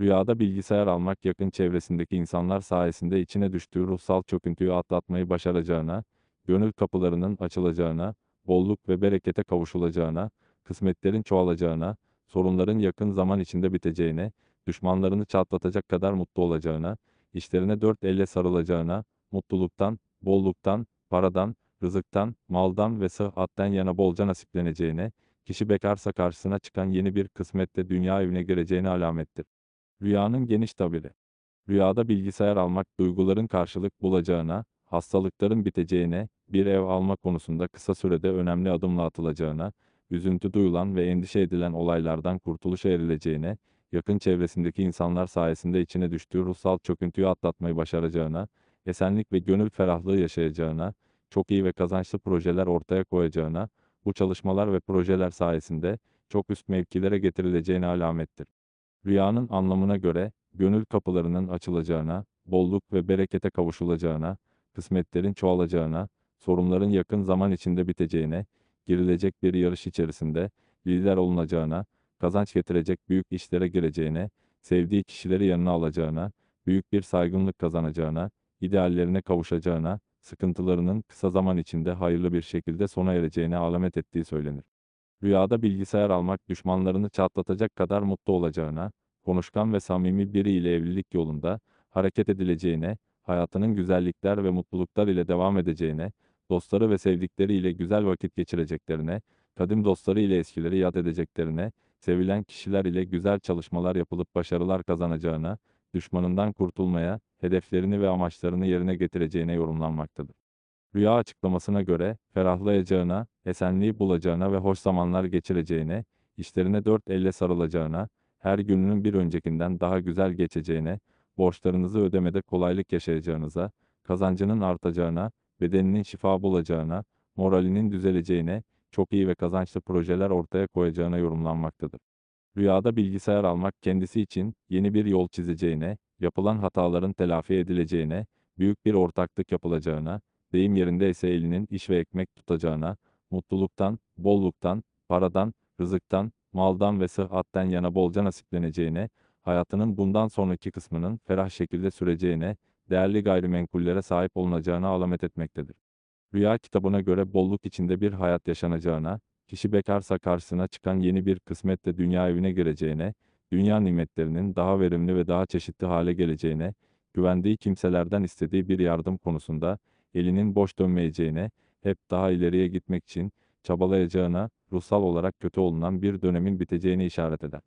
Rüyada bilgisayar almak yakın çevresindeki insanlar sayesinde içine düştüğü ruhsal çöküntüyü atlatmayı başaracağına, gönül kapılarının açılacağına, bolluk ve berekete kavuşulacağına, kısmetlerin çoğalacağına, sorunların yakın zaman içinde biteceğine, düşmanlarını çatlatacak kadar mutlu olacağına, işlerine dört elle sarılacağına, mutluluktan, bolluktan, paradan, rızıktan, maldan ve sıhhatten yana bolca nasipleneceğine, kişi bekarsa karşısına çıkan yeni bir kısmetle dünya evine gireceğine alamettir. Rüyanın geniş tabiri. Rüyada bilgisayar almak duyguların karşılık bulacağına, hastalıkların biteceğine, bir ev alma konusunda kısa sürede önemli adımla atılacağına, üzüntü duyulan ve endişe edilen olaylardan kurtuluşa erileceğine, yakın çevresindeki insanlar sayesinde içine düştüğü ruhsal çöküntüyü atlatmayı başaracağına, esenlik ve gönül ferahlığı yaşayacağına, çok iyi ve kazançlı projeler ortaya koyacağına, bu çalışmalar ve projeler sayesinde çok üst mevkilere getirileceğine alamettir. Rüyanın anlamına göre, gönül kapılarının açılacağına, bolluk ve berekete kavuşulacağına, kısmetlerin çoğalacağına, sorunların yakın zaman içinde biteceğine, girilecek bir yarış içerisinde lider olunacağına, kazanç getirecek büyük işlere gireceğine, sevdiği kişileri yanına alacağına, büyük bir saygınlık kazanacağına, ideallerine kavuşacağına, sıkıntılarının kısa zaman içinde hayırlı bir şekilde sona ereceğine alamet ettiği söylenir. Rüyada bilgisayar almak düşmanlarını çatlatacak kadar mutlu olacağına, konuşkan ve samimi biriyle evlilik yolunda hareket edileceğine, hayatının güzellikler ve mutluluklar ile devam edeceğine, dostları ve sevdikleriyle güzel vakit geçireceklerine, kadim dostları ile eskileri yad edeceklerine, sevilen kişiler ile güzel çalışmalar yapılıp başarılar kazanacağına, düşmanından kurtulmaya, hedeflerini ve amaçlarını yerine getireceğine yorumlanmaktadır. Rüya açıklamasına göre, ferahlayacağına, esenliği bulacağına ve hoş zamanlar geçireceğine, işlerine dört elle sarılacağına, her gününün bir öncekinden daha güzel geçeceğine, borçlarınızı ödemede kolaylık yaşayacağınıza, kazancının artacağına, bedeninin şifa bulacağına, moralinin düzeleceğine, çok iyi ve kazançlı projeler ortaya koyacağına yorumlanmaktadır. Rüyada bilgisayar almak kendisi için yeni bir yol çizeceğine, yapılan hataların telafi edileceğine, büyük bir ortaklık yapılacağına, deyim yerinde ise elinin iş ve ekmek tutacağına, mutluluktan, bolluktan, paradan, rızıktan, maldan ve sıhhatten yana bolca nasipleneceğine, hayatının bundan sonraki kısmının ferah şekilde süreceğine, değerli gayrimenkullere sahip olunacağına alamet etmektedir. Rüya kitabına göre bolluk içinde bir hayat yaşanacağına, kişi bekarsa karşısına çıkan yeni bir kısmetle dünya evine gireceğine, dünya nimetlerinin daha verimli ve daha çeşitli hale geleceğine, güvendiği kimselerden istediği bir yardım konusunda elinin boş dönmeyeceğine, hep daha ileriye gitmek için çabalayacağına, ruhsal olarak kötü olunan bir dönemin biteceğini işaret eder.